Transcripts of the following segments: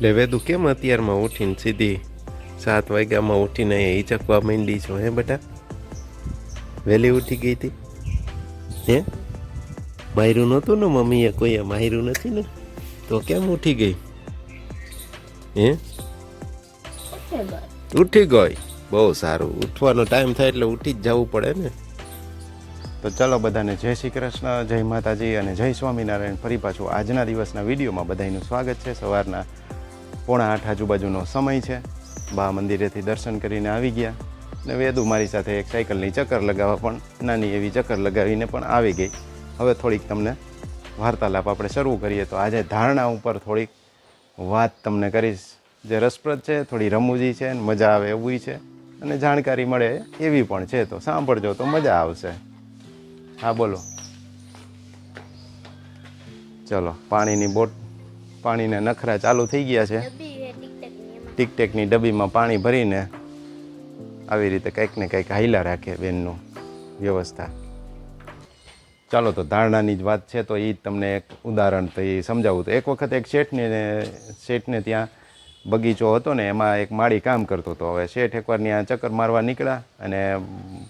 લે વેદુ કેમ અત્યારમાં ઉઠીને સીધી સાત વાગ્યામાં ઉઠીને એ ચકવા માંડી છો, હે બેટા? વહેલી ઉઠી ગઈ હતી? હે? માયરું નહોતું ને મમ્મીએ કોઈએ માયરું નથી ને? તો કેમ ઉઠી ગઈ? હે? ઉઠી ગઈ. બહુ સારું. ઉઠવાનો ટાઈમ થાય એટલે ઉઠી જ જવું પડે ને. તો ચલો બધાને જય શ્રી કૃષ્ણ, જય માતાજી અને જય સ્વામિનારાયણ. ફરી પાછું આજના દિવસના વિડીયોમાં બધાનું સ્વાગત છે. સવારના પોણા આઠ આજુબાજુનો સમય છે. બા મંદિરેથી દર્શન કરીને આવી ગયા. ને વેદુ મારી સાથે એક સાયકલની ચક્કર લગાવવા પણ નાની એવી ચક્કર લગાવીને પણ આવી ગઈ. હવે થોડીક તમને વાર્તાલાપ આપણે શરૂ કરીએ તો આજે ધારણા ઉપર થોડીક વાત તમને કરીશ. જે રસપ્રદ છે, થોડી રમૂજી છે મજા આવે એવું છે. અને જાણકારી મળે એવી પણ છે તો સાંભળજો તો મજા આવશે. હા, બોલો. ચલો, પાણીની બોટ પાણીના નખરા ચાલુ થઈ ગયા છે. ટીકટેકની ડબ્બીમાં પાણી ભરીને આવી રીતે કંઈક ને કંઈક હાઈલા રાખે બેનનું વ્યવસ્થા. ચાલો તો ધારણાની જ વાત છે તો એ જ તમને એક ઉદાહરણ તો એ સમજાવું તો. એક વખત એક શેઠને શેઠને ત્યાં બગીચો હતો ને એમાં એક માળી કામ કરતો હતો. હવે શેઠ એકવાર ત્યાં ચક્કર મારવા નીકળ્યા અને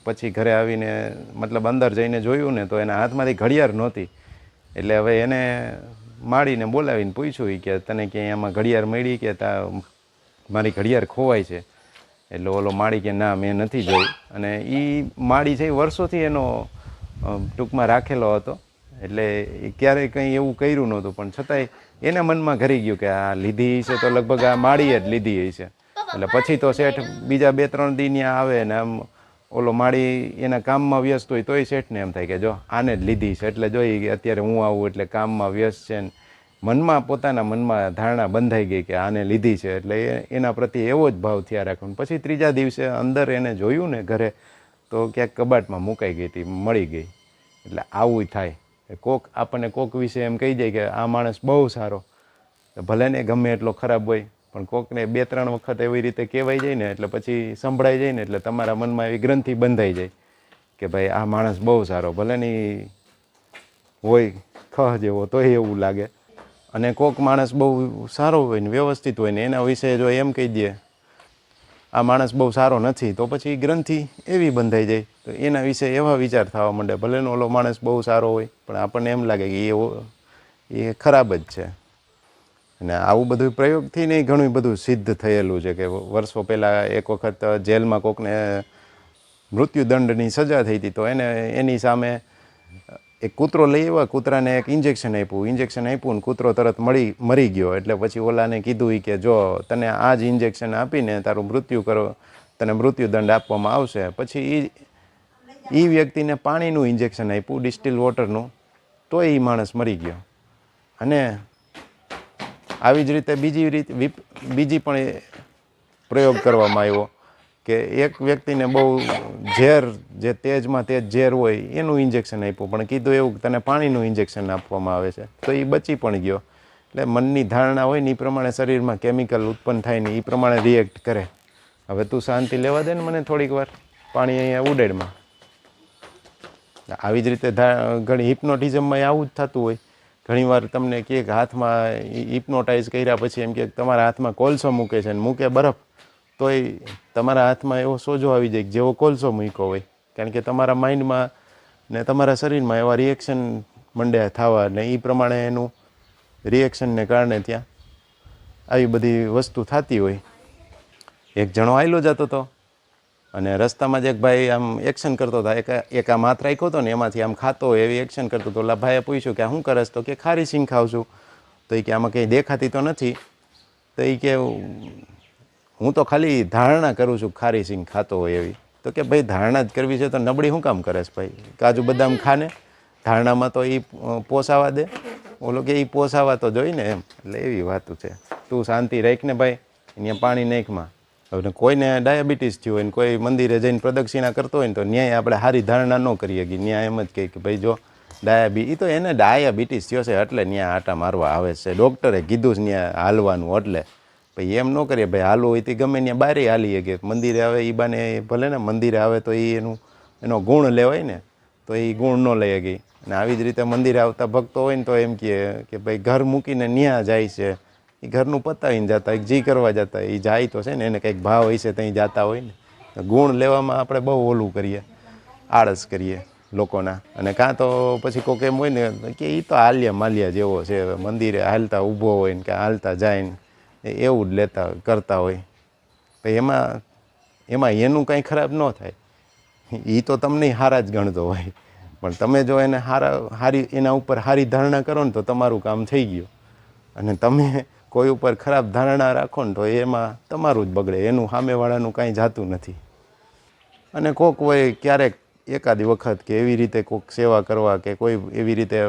પછી ઘરે આવીને મતલબ અંદર જઈને જોયું ને તો એના હાથમાંથી ઘડિયાળ નહોતી. એટલે હવે એને માળીને બોલાવીને પૂછ્યું કે તને ક્યાંય આમાં ઘડિયાળ મળી કે તા મારી ઘડિયાળ ખોવાય છે? એટલે ઓલો માળી કે ના મેં નથી જોઈ. અને એ માળી છે એ વર્ષોથી એનો ટૂંકમાં રાખેલો હતો. એટલે ક્યારેય કંઈ એવું કર્યું નહોતું. પણ છતાંય એના મનમાં ઘરી ગયું કે આ લીધી છે તો લગભગ આ માળી જ લીધી છે એટલે પછી તો શેઠ બીજા બે ત્રણ દિન આવે ને આમ ઓલો માળી એના કામમાં વ્યસ્ત હોય તોય શેઠને એમ થાય કે જો આને જ લીધી છે. એટલે જોઈ અત્યારે હું આવું એટલે કામમાં વ્યસ્ત છે ને મનમાં, પોતાના મનમાં ધારણા બંધાઈ ગઈ કે આને લીધી છે. એટલે એ, એના પ્રત્યે એવો જ ભાવ થયા રાખવાનો. પછી ત્રીજા દિવસે અંદર એને જોયું ને ઘરે તો ક્યાંક કબાટમાં મુકાઈ ગઈ હતી, મળી ગઈ. એટલે આવું થાય. કોક આપણને કોક વિશે એમ કહી જાય કે આ માણસ બહુ સારો. ભલે ને ગમે એટલો ખરાબ હોય. પણ કોકને બે ત્રણ વખત એવી રીતે કહેવાય જાય ને એટલે પછી સંભળાઈ જાય ને એટલે તમારા મનમાં એવી ગ્રંથિ બંધાઈ જાય કે ભાઈ આ માણસ બહુ સારો, ભલે ને હોય ખહ જેવો તોય એવું લાગે. અને કોક માણસ બહુ સારો હોય ને વ્યવસ્થિત હોય ને એના વિશે જો એમ કહી દે, આ માણસ બહુ સારો નથી, તો પછી ગ્રંથિ એવી બંધાઈ જાય. તો એના વિશે એવા વિચાર થવા માંડે, ભલે ઓલો માણસ બહુ સારો હોય, પણ આપણને એમ લાગે કે એ એ ખરાબ જ છે. અને આવું બધું પ્રયોગથી નહીં ઘણું બધું સિદ્ધ થયેલું છે કે વર્ષો પહેલાં એક વખત જેલમાં કોકને મૃત્યુદંડની સજા થઈ હતી, તો એને, એની સામે એક કૂતરો લઈ આવ્યો કૂતરાને એક ઇન્જેક્શન આપ્યું ઇન્જેક્શન આપ્યું ને કૂતરો તરત મળી, મરી ગયો. એટલે પછી ઓલાને કીધું કે, જો તને આ જ ઇન્જેક્શન આપીને તારું મૃત્યુ કરો, તને મૃત્યુદંડ આપવામાં આવશે. પછી એ એ વ્યક્તિને પાણીનું ઇન્જેક્શન આપ્યું ડિસ્ટિલ વોટરનું તો એ માણસ મરી ગયો. અને આવી જ રીતે બીજી રીત બીજી પણ પ્રયોગ કરવામાં આવ્યો કે એક વ્યક્તિને બહુ ઝેર જે તેજમાં તેજ ઝેર હોય એનું ઇન્જેક્શન આપ્યું. પણ કીધું એવું તને પાણીનું ઇન્જેક્શન આપવામાં આવે છે. તો એ બચી પણ ગયો. એટલે મનની ધારણા હોય ને એ પ્રમાણે શરીરમાં કેમિકલ ઉત્પન્ન થાય ને એ પ્રમાણે રિએક્ટ કરે. હવે તું શાંતિ લેવા દે ને મને થોડીક વાર. પાણી અહીંયા ઉડેડમાં. આવી જ રીતે ઘણી હિપ્નોટિઝમમાં આવું જ થતું હોય. ઘણીવાર તમને કે હાથમાં હિપ્નોટાઇઝ કર્યા પછી એમ કે તમારા હાથમાં કોલસો મૂકે છે અને મૂકે બરફ. તોય તમારા હાથમાં એવો સોજો આવી જાય જેવો કોલસો મૂક્યો હોય. કારણ કે તમારા માઇન્ડમાં ને તમારા શરીરમાં એવા રિએક્શન મંડ્યા થવા ને એ પ્રમાણે એનું રિએક્શનને કારણે ત્યાં આવી બધી વસ્તુ થતી હોય. એક જણો આયલો જતો હતો અને રસ્તામાં જ એક ભાઈ આમ એક્શન કરતો હતો. એક એક આમ હાથ રાખ્યો હતો ને એમાંથી આમ ખાતો એવી એક્શન કરતો હતો. ઓલા ભાઈએ પૂછ્યું કે શું કરસ? તો કે ખારી સિંગ ખાઉં છું. તો એ કે આમાં કંઈ દેખાતી તો નથી. તો એ કે હું તો ખાલી ધારણા કરું છું ખારી સિંગ ખાતો હોય એવી. તો કે ભાઈ ધારણા જ કરવી છે તો નબળી શું કામ કરેશ ભાઈ? કાજુ બદામ ખાને? ધારણામાં તો એ પોસાવા દે. ઓલો કે એ પોસાવા તો જોઈને એમ. એટલે એવી વાતું છે. તું શાંતિ રાખને ભાઈ. અહીંયા પાણી નાખમાં હવે કોઈને ડાયાબિટીસ થયું હોય ને કોઈ મંદિરે જઈને પ્રદક્ષિણા કરતો હોય ને તો ન્યાય આપણે સારી ધારણા ન કરીએ કે ન્યાય એમ જ કહે કે ભાઈ જો ડાયાબી એ તો એને ડાયાબિટીસ થયો છે એટલે ત્યાં આટા મારવા આવે છે. ડૉક્ટરે કીધું જ ત્યાં હાલવાનું એટલે. ભાઈ એમ ન કરીએ, ભાઈ હાલવું હોય તે ગમે ત્યાં બારે હાલીએ કે મંદિરે આવે એ બાને ભલે ને મંદિરે આવે તો એ એનું, એનો ગુણ લેવાય ને તો એ ગુણ ન લઈ ગઈ અને આવી જ રીતે મંદિરે આવતા ભક્તો હોય ને તો એમ કહે કે ભાઈ ઘર મૂકીને ન્યા જાય છે. એ ઘરનું પતાવીને જતા એક જી કરવા જતા એ જાય તો છે ને, એને કંઈક ભાવ હશે ત્યાં જતા હોય ને. ગુણ લેવામાં આપણે બહુ ઓલું કરીએ, આળસ કરીએ લોકોના. અને કાં તો પછી કોઈક એમ હોય ને, કે એ તો હાલ્યા માલ્યા જેવો છે મંદિરે હાલતા ઊભો હોય ને, કે હાલતા જાય ને એવું જ લેતા, કરતા હોય. તો એમાં એમાં એનું કંઈ ખરાબ ન થાય. એ તો તમને હારા જ ગણતો હોય. પણ તમે જો એને હારા, હારી, એના ઉપર હારી ધારણા કરો ને, તો તમારું કામ થઈ ગયું. અને તમે કોઈ ઉપર ખરાબ ધારણા રાખો ને તો એમાં તમારું જ બગડે. એનું સામેવાળાનું કાંઈ જાતું નથી. અને કોક હોય ક્યારેક એકાદી વખત કે એવી રીતે કોઈક સેવા કરવા કે કોઈ એવી રીતે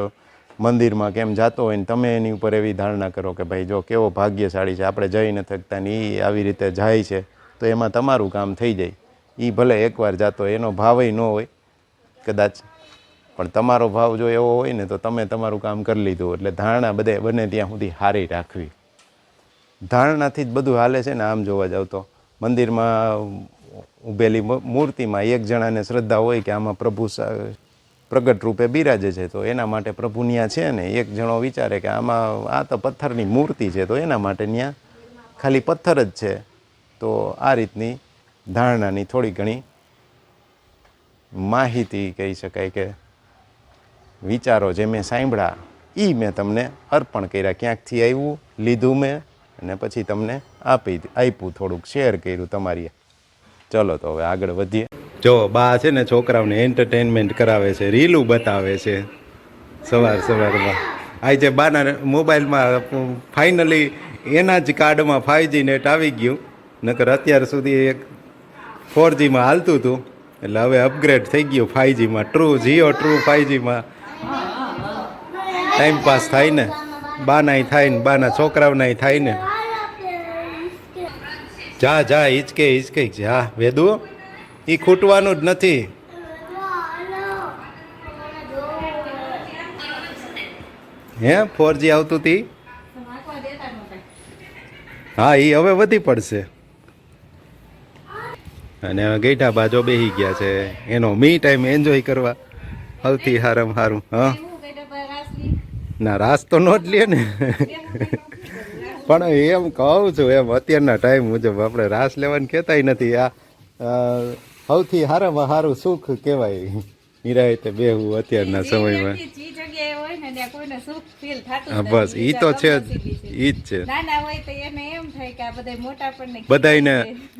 મંદિરમાં કેમ જાતો હોય ને તમે એની ઉપર એવી ધારણા કરો કે ભાઈ જો કેવો ભાગ્યશાળી છે, આપણે જઈ ન થકતા ને એ આવી રીતે જાય છે, તો એમાં તમારું કામ થઈ જાય. એ ભલે એકવાર જાતો એનો ભાવય ન હોય, કદાચ. પણ તમારો ભાવ જો એવો હોય ને તો તમે તમારું કામ કરી લીધું, એટલે ધારણા બધે બને ત્યાં સુધી હારી રાખવી. ધારણાથી જ બધું હાલે છે ને આમ જોવા જાવ તો. મંદિરમાં ઊભેલી મૂર્તિમાં એક જણાને શ્રદ્ધા હોય કે આમાં પ્રભુ પ્રગટ રૂપે બિરાજે છે, તો એના માટે પ્રભુ ન્યા છે ને. એક જણો વિચારે કે આમાં આ તો પથ્થરની મૂર્તિ છે, તો એના માટે ન્યા ખાલી પથ્થર જ છે. તો આ રીતની ધારણાની થોડી ઘણી માહિતી કહી શકાય કે વિચારો જે મેં સાંભળ્યા એ મેં તમને અર્પણ કર્યા. ક્યાંકથી આવ્યું? લીધું મેં અને પછી તમને આપી આપ્યું થોડુંક શેર કર્યું તમારી ચલો તો હવે આગળ વધીએ. જો બા છે ને છોકરાઓને એન્ટરટેનમેન્ટ કરાવે છે, રીલું બતાવે છે. સવાર સવારમાં. આજે બાના મોબાઈલમાં ફાઇનલી એના જ કાર્ડમાં ફાઇવજી નેટ આવી ગયું. નકર અત્યાર સુધી એક ફોરજીમાં હાલતું હતું. એટલે હવે અપગ્રેડ થઈ ગયું ફાઇવજીમાં ટ્રુ જીઓ ટ્રુ ફાઇવજીમાં ટાઈમ પાસ થાય ને. બાનાય થાય ને, બાના છોકરાઓનાય થાય ને. જા જા, હિચકે હિચકે જા વેદુ એ ખૂટવાનું જ નથી. હે, ફોરજી આવતું તી? હા એ હવે વધી પડશે. અને ગઈઠા બાજો બેહી ગયા છે. એનો મી ટાઈમ એન્જોય કરવા. સૌથી હારમ હારું, હા. ના રાસ તો નો જ લે ને. પણ એમ કહું છું, એમ અત્યારના ટાઈમ મુજબ આપણે રાસ લેવાની કહેતાય નથી. આ સૌથી હારામાં સારું સુખ કહેવાય. નિરાયતે બેહવું અત્યારના સમયમાં. બસ ઈ તો છે. ઈ જ છે બધાને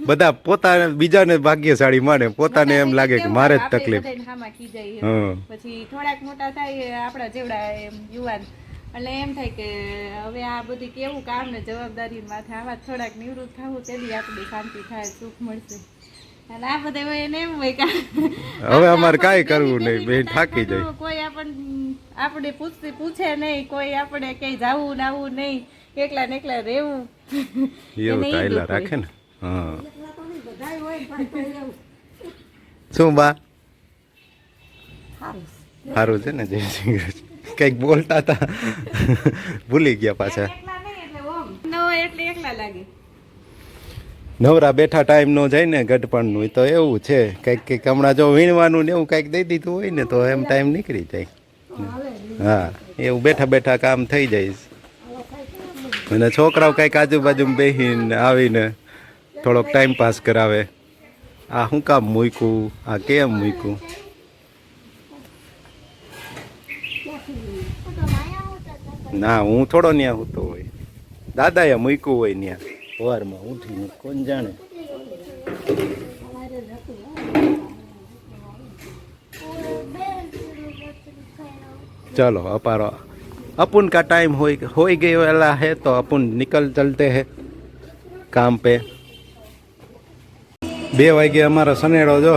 બધા પોતાને બીજાને ભાગ્યશાળી માને પોતાને એમ લાગે કે મારે જ તકલીફ. પછી થોડાક મોટા થાય આપણા જેવડા યુવાન એટલે એમ થાય કે હવે આ બધી કેવું કામ ને જવાબદારી માથે આવા થોડાક નિવૃત્ત થવું તેની આપણી શાંતિ થાય સુખ મળશે હવે અમારે કાંઈ કરવું નહીં, બેન થાકી જાય. કોઈ આપણ આપણે પૂછતી પૂછે નહીં કોઈ આપણે કઈ જાવું નાવું નહીં એકલા ને એકલા રહેવું. એવું હોય. રાખે ને? હા. શું બા? સારું છે ને જય શ્રી કૃષ્ણ. કંઈક બોલતા હતા. ભૂલી ગયા પાછા. એકલા નહીં એટલે ઓમ. ન હોય એટલે એકલા લાગે. નવરા બેઠા ટાઈમ નો જાય ને ગઢપણનું તો એવું છે. કંઈક કંઈક હમણાં જો વીણવાનું ને એવું કંઈક દઈ દીધું હોય ને, તો એમ ટાઈમ નીકળી જાય. હા, એવું બેઠા બેઠા કામ થઈ જાય. અને છોકરાઓ કંઈક આજુબાજુ બેસીને આવીને થોડોક ટાઈમ પાસ કરાવે. આ શું કામ મૂક્યું? આ કેમ મૂક્યું? ના, હું થોડો ન્યા હોતો હોય. દાદાએ મૂક્યું હોય ન્યા. વારમાં ઉઠીને કોણ જાણે? ચાલો, અપારો. અપુન કા ટાઈમ હોય હોય ગયેલા હે તો અપુન નિકલ ચલતે હે કામ પે. બે વાગે અમારો સનેડો જો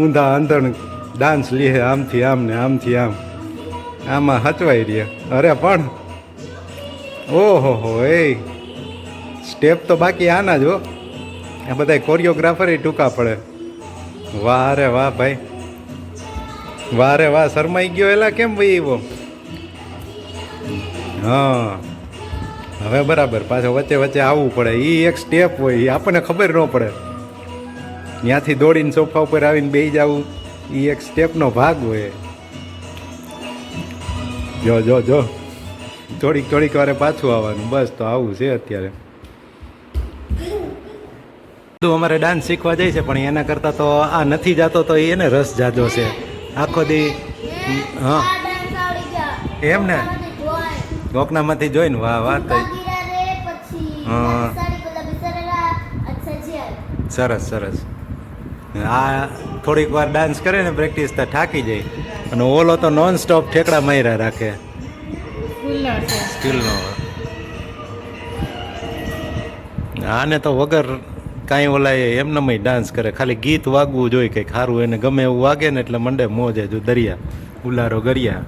ઊંધા અંધણ ડાન્સ લીએ આમથી આમ ને આમથી આમ. આમાં હચવાઈ રહ્યા. અરે પણ. ઓહો હો, એ સ્ટેપ તો બાકી આના જ હો. આ બધા કોરિયોગ્રાફર ટૂંકા પડે. વાહ રે વાહ ભાઈ. વાહ રે વાહ, શરમાઈ ગયો એલા કેમ ભાઈ એવો? હા. હવે બરાબર, પાછો વચ્ચે વચ્ચે આવવું પડે. એ એક સ્ટેપ હોય એ આપણને ખબર ન પડે. ત્યાંથી દોડીને સોફા ઉપર આવીને બેસી જવું એ એક સ્ટેપનો ભાગ હોય. જો જો જો. થોડીક થોડીક વારે પાછું આવવાનું. બસ તો આવું છે અત્યારે. બધું અમારે ડાન્સ શીખવા જાય છે પણ એના કરતાં તો આ નથી જાતો તો એને રસ જાજો છે. આખો દી હા. એમ ને? કોકનામાંથી જોઈને વાહ વાહ તો હા. સરસ સરસ. આ થોડીક વાર ડાન્સ કરે ને પ્રેક્ટિસ તો થાકી જાય. અને ઓલો તો નોન સ્ટોપ ઠેકડા માર્યા રાખે. સ્કૂલનો. આને તો વગર કાંઈ ઓલા એમનેમ ડાન્સ કરે. ખાલી ગીત વાગવું જોઈએ કંઈક સારું. એને ગમે એવું વાગે ને એટલે મંડે મોજે જો દરિયા ઉલારો ગરિયા.